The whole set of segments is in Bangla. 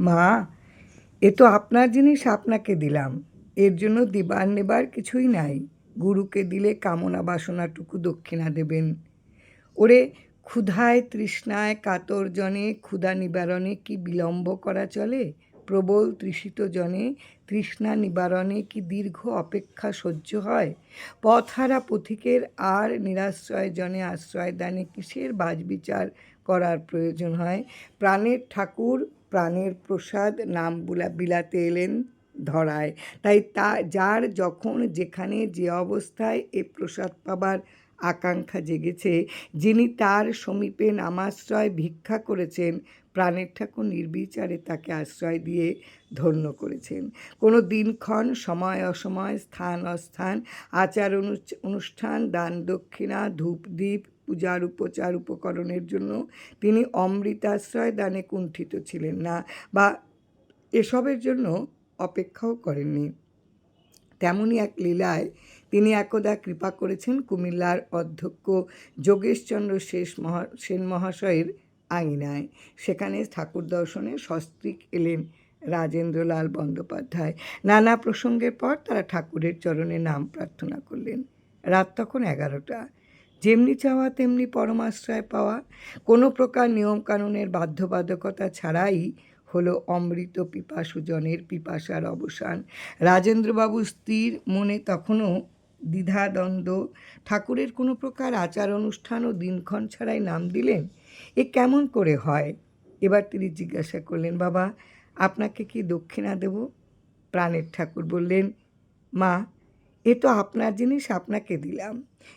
মা, এ তো আপনার জিনিস আপনাকে দিলাম। এর জন্য দিবার নেবার কিছুই নাই। গুরুকে দিলে কামনা বাসনাটুকু দক্ষিণা দেবেন। ওরে, ক্ষুধায় তৃষ্ণায় কাতর জনে, ক্ষুধা নিবারণে কি বিলম্ব করা চলে? প্রবল তৃষিত জনে, তৃষ্ণা নিবারণে কি দীর্ঘ অপেক্ষা সহ্য হয়? পথহারা পথিকের আর নিরাশ্রয় জনে আশ্রয় দানে কিসের বাজবিচার করার প্রয়োজন হয়? প্রাণের ঠাকুর প্রাণের প্রসাদ নাম বুলা, বিলাতে এলেন ধরায়। তাই তা, যার যখন যেখানে যে অবস্থায় এ প্রসাদ পাবার আকাঙ্ক্ষা জেগেছে, যিনি তার সমীপে নামাশ্রয় ভিক্ষা করেছেন, প্রাণের ঠাকুর নির্বিচারে তাকে আশ্রয় দিয়ে ধন্য করেছেন। কোনো দিনক্ষণ সময় অসময়, স্থান অস্থান, আচার অনুষ্ঠান, দান দক্ষিণা ধূপ দ্বীপ পূজার উপচার উপকরণের জন্য তিনি অমৃতাশ্রয় দানে কুণ্ঠিত ছিলেন না বা এসবের জন্য অপেক্ষাও করেননি। তেমনই এক লীলায় তিনি একদা কৃপা করেছেন কুমিল্লার অধ্যক্ষ যোগেশচন্দ্র শেষ মহা, সেন মহাশয়ের আঙিনায়। সেখানে ঠাকুর দর্শনে সস্ত্রীক এলেন রাজেন্দ্রলাল বন্দ্যোপাধ্যায়। নানা প্রসঙ্গের পর তারা ঠাকুরের চরণে নাম প্রার্থনা করলেন। রাত তখন এগারোটা। যেমনি চাওয়া, তেমনি পরমাশ্রয় পাওয়া। কোনো প্রকার নিয়মকানুনের বাধ্যবাধকতা ছাড়াই হলো অমৃত পিপাসুজনের পিপাসার অবসান। রাজেন্দ্রবাবু স্ত্রীর মনে তখনও দ্বিধাদ্বন্দ্ব। ঠাকুরের কোনো প্রকার আচার অনুষ্ঠান ও দিনক্ষণ ছাড়াই নাম দিলেন? এ কেমন করে হয়? এবার তিনি জিজ্ঞাসা করলেন, বাবা, আপনাকে কি দক্ষিণা দেব? প্রাণের ঠাকুর বললেন, মা এ তো আপনার জিনিস আপনাকে দিলাম।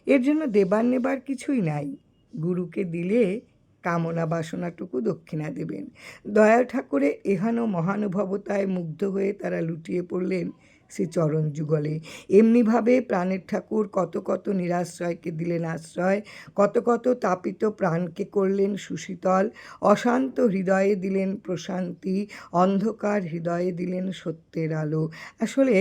এর জন্য দেবার নেবার কিছুই নাই। গুরুকে দিলে কামনা বাসনাটুকু দক্ষিণা দেবেন। দয়া ঠাকুরে এহানো মহানুভবতায় মুগ্ধ হয়ে তারা লুটিয়ে পড়লেন শ্রী চরণ যুগলে। এমনিভাবে প্রাণের ঠাকুর কত কত নিরাশ্রয়কে দিলেন আশ্রয়, কত কত তাপিত প্রাণকে করলেন সুশীতল, অশান্ত হৃদয়ে দিলেন প্রশান্তি, অন্ধকার হৃদয়ে দিলেন সত্যের আলো। আসলে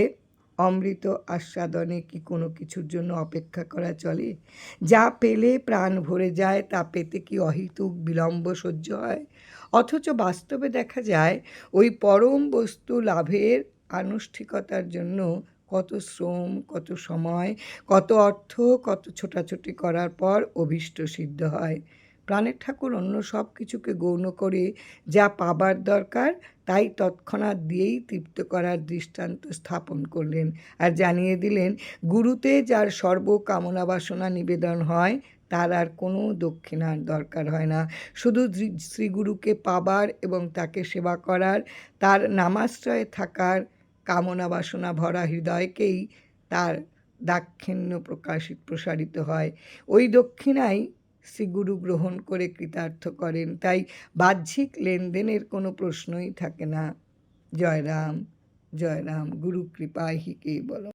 অমৃত আস্বাদনে কি কোনো কিছুর জন্য অপেক্ষা করা চলে? যা পেলে প্রাণ ভরে যায়, তা পেতে কি অহিতুক বিলম্ব সহ্য হয়? অথচ বাস্তবে দেখা যায়, ওই পরম বস্তু লাভের আনুষ্ঠিকতার জন্য কত শ্রম, কত সময়, কত অর্থ, কত ছোটাছুটি করার পর অভীষ্ট সিদ্ধ হয়। প্রাণের ঠাকুর অন্য সব কিছুকে গৌণ করে যা পাবার দরকার, তাই তৎক্ষণাৎ দিয়েই তৃপ্ত করার দৃষ্টান্ত স্থাপন করলেন আর জানিয়ে দিলেন, গুরুতে যার সর্বকামনা বাসনা নিবেদন হয়, তার আর কোনো দক্ষিণার দরকার হয় না। শুধু শ্রীগুরুকে পাবার এবং তাকে সেবা করার, তার নামাশ্রয়ে থাকার কামনা বাসনা ভরা হৃদয়কেই তার দাক্ষিণ্য প্রকাশিত প্রসারিত হয়। ওই দক্ষিণাই শ্রীগুরু গ্রহণ করে কৃতার্থ করেন। তাই বাহ্যিক লেনদেনের কোনো প্রশ্নই থাকে না। জয়রাম জয়রাম, গুরু কৃপায় হি কে বল